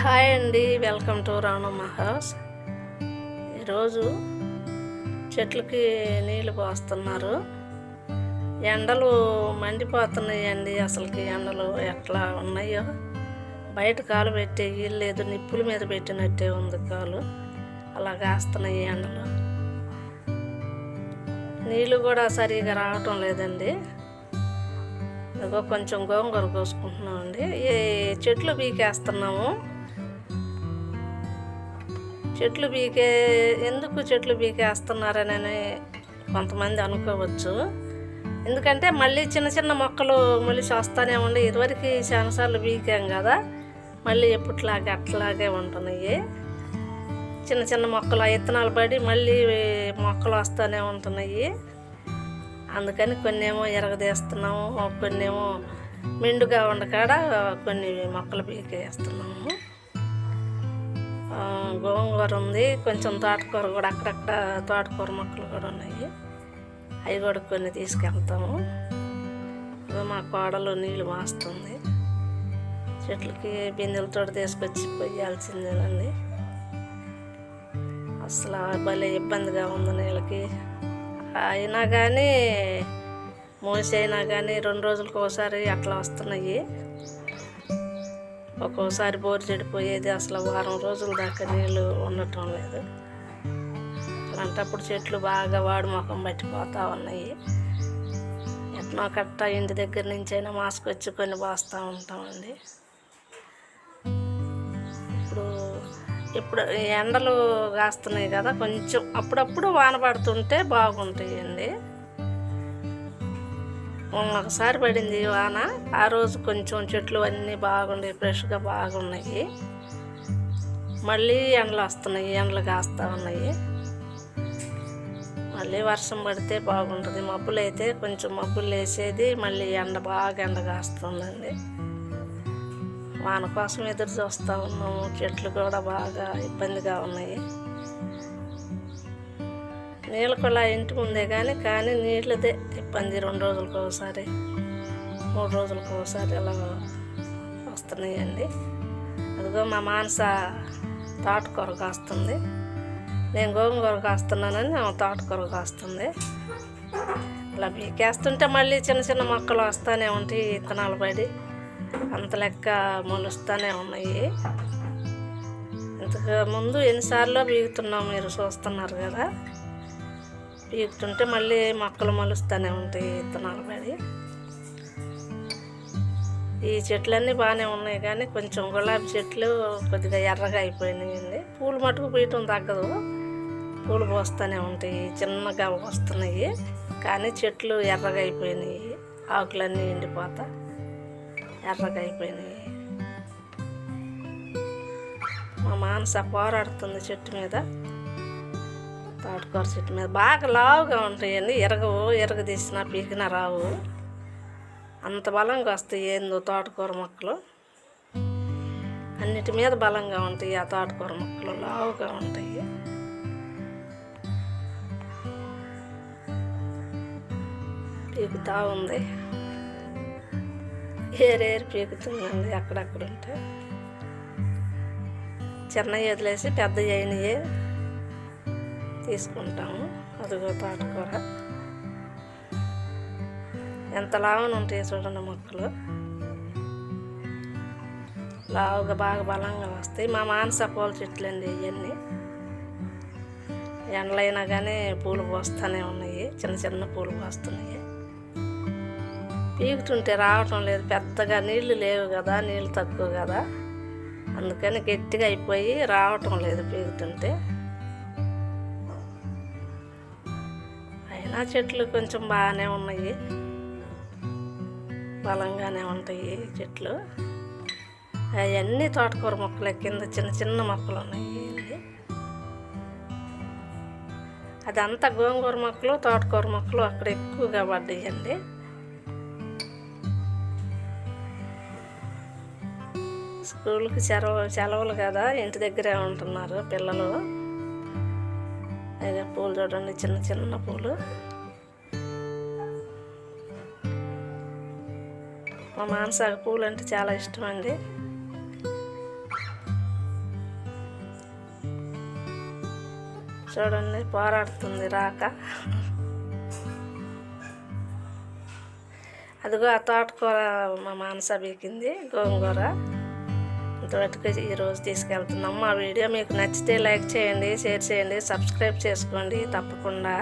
Hi అండి welcome to Ranamma house. ఈరోజు చెట్లకి నీళ్ళు పోస్తున్నారు. ఎండలు మండిపోతున్నాయండి అసలుకి. ఎండలు ఎట్లా ఉన్నాయో? బయట కాలు పెట్టే లేదు నిప్పుల మీద పెట్టినట్టే ఉంది కాలు. అలా కాస్తున్నాయి ఎండలు. నీళ్ళు కూడా సరిగా రావటం లేదండి. ఇదిగో కొంచెం గోంగూర కోసుకుంటున్నాం అండి ఈ చెట్లు పీకేస్తున్నాము. చెట్లు బీకే ఎందుకు చెట్లు బీకేస్తున్నారని కొంతమంది అనుకోవచ్చు. ఎందుకంటే మళ్ళీ చిన్న చిన్న మొక్కలు మళ్ళీ వస్తానే ఉండి ఇదివరకు చాలాసార్లు బీకాం కదా మళ్ళీ ఎప్పట్లాగే అట్లాగే ఉంటున్నాయి. చిన్న చిన్న మొక్కలు విత్తనాలు పడి మళ్ళీ మొక్కలు వస్తూనే ఉంటున్నాయి. అందుకని కొన్ని ఏమో ఎరగదీస్తున్నాము కొన్ని ఏమో మెండుగా ఉండకాడ కొన్ని మొక్కలు పీకేస్తున్నాము. గోంగూర ఉంది కొంచెం తోటకూర కూడా అక్కడక్కడ తోటకూర మొక్కలు కూడా ఉన్నాయి. అవి కూడా కొన్ని తీసుకెళ్తాము. ఇదిగో మా కోడలో నీళ్ళు మాస్తుంది చెట్లకి బిందెలతో తీసుకొచ్చి పొయ్యాల్సిందేనండి. అసలు భలే ఇబ్బందిగా ఉంది నీళ్ళకి. అయినా కానీ మోసైనా కానీ రెండు రోజులకు ఒకసారి అట్లా వస్తున్నాయి. ఒక్కోసారి బోరు చెడిపోయేది అసలు వారం రోజుల దాకా నీళ్ళు ఉండటం లేదు. అలాంటప్పుడు చెట్లు బాగా వాడు ముఖం పట్టిపోతూ ఉన్నాయి. ఎట్నో కట్ట ఇంటి దగ్గర నుంచి అయినా మాసుకొచ్చి కొన్ని పోస్తూ ఉంటామండి ఇప్పుడు ఇప్పుడు ఎండలు కాస్తున్నాయి కదా కొంచెం అప్పుడప్పుడు వాన పడుతుంటే బాగుంటాయండి. ఒకసారి పడింది వాన. ఆ రోజు కొంచెం చెట్లు అన్నీ బాగున్నాయి ఫ్రెష్గా బాగున్నాయి. మళ్ళీ ఎండలు వస్తున్నాయి ఎండలు కాస్తూ ఉన్నాయి. మళ్ళీ వర్షం పడితే బాగుంటుంది. మబ్బులు అయితే కొంచెం మబ్బులు వేసేది మళ్ళీ ఎండ బాగా ఎండ కాస్తుందండి. వాన కోసం ఎదురు చూస్తూ ఉన్నాము. చెట్లు కూడా బాగా ఇబ్బందిగా ఉన్నాయి. నీళ్ళ కూడా ఇంటి ముందే కానీ కానీ నీళ్ళదే ఇబ్బంది రెండు రోజులకు ఒకసారి మూడు రోజులకు ఒకసారి అలా వస్తున్నాయండి. అదిగో మా మానస తోటకూర కాస్తుంది. నేను గోంగూర కాస్తున్నానని ఆమె తోటకూర కాస్తుంది. అలా బీకేస్తుంటే మళ్ళీ చిన్న చిన్న మొక్కలు వస్తూనే ఉంటాయి విత్తనాలు పడి. అంత లెక్క మొలుస్తూనే ఉన్నాయి. ఇంతకు ముందు ఎన్నిసార్లు బీగుతున్నాం మీరు చూస్తున్నారు కదా. బీగుతుంటే మళ్ళీ మొక్కలు మొలుస్తూనే ఉంటాయి విత్తనాలు పడి ఈ చెట్లన్నీ బాగానే ఉన్నాయి కానీ కొంచెం గులాబీ చెట్లు కొద్దిగా ఎర్రగా అయిపోయినాయండి. పూలు మటుకు పీయటం తగ్గదు. పూలు పోస్తూనే ఉంటాయి చిన్నగా వస్తున్నాయి. కానీ చెట్లు ఎర్రగా అయిపోయినాయి. ఆకులన్నీ ఎండిపోతా ఎర్రగా అయిపోయినాయి. మా మానస పోరాడుతుంది చెట్టు మీద. తోటకూర చెట్టు మీద బాగా లావుగా ఉంటాయండి. ఎరగవు ఎరగ తీసినా పీకినా రావు. అంత బలంగా వస్తాయి ఏందో తోటకూర మొక్కలు. అన్నిటి మీద బలంగా ఉంటాయి ఆ తోటకూర మొక్కలు. లావుగా ఉంటాయి. పీకుతా ఉంది. ఏరేరు పీకుతుందండి అక్కడక్కడ ఉంటే. చిన్నవి వదిలేసి పెద్ద అయినవి తీసుకుంటాము. అదిగో తోటకూర ఎంత లావున ఉంటాయి చూడండి మొక్కలు. లావుగా బాగా బలంగా వస్తాయి. మా మానస పూల చెట్లు అండి ఇవన్నీ ఎండలైనా కానీ పూలు పోస్తూనే ఉన్నాయి. చిన్న చిన్న పూలు పోస్తున్నాయి. పీకుతుంటే రావటం లేదు. పెద్దగా నీళ్ళు లేవు కదా నీళ్ళు తక్కువ కదా. అందుకని గట్టిగా అయిపోయి రావటం లేదు పీకుతుంటే. ఆ చెట్లు కొంచెం బాగానే ఉన్నాయి. బలంగానే ఉంటాయి చెట్లు. అవన్నీ తోటకూర మొక్కలు కింద చిన్న చిన్న మొక్కలు ఉన్నాయి అదంతా గోంగూర మొక్కలు తోటకూర మొక్కలు అక్కడ ఎక్కువగా పడ్డాయండి. స్కూల్కి సెలవు సెలవులు కదా ఇంటి దగ్గరే ఉంటున్నారు పిల్లలు. అదే పూలు చూడండి చిన్న చిన్న పూలు. మా మానసాకు పూలు అంటే చాలా ఇష్టం అండి. చూడండి పోరాడుతుంది రాక. అదిగో ఆ తోటకూర మా మానస బీకింది గోంగూర. ఇంతవరకు ఈరోజు తీసుకెళ్తున్నాం. మా వీడియో మీకు నచ్చితే లైక్ చేయండి షేర్ చేయండి సబ్స్క్రైబ్ చేసుకోండి తప్పకుండా.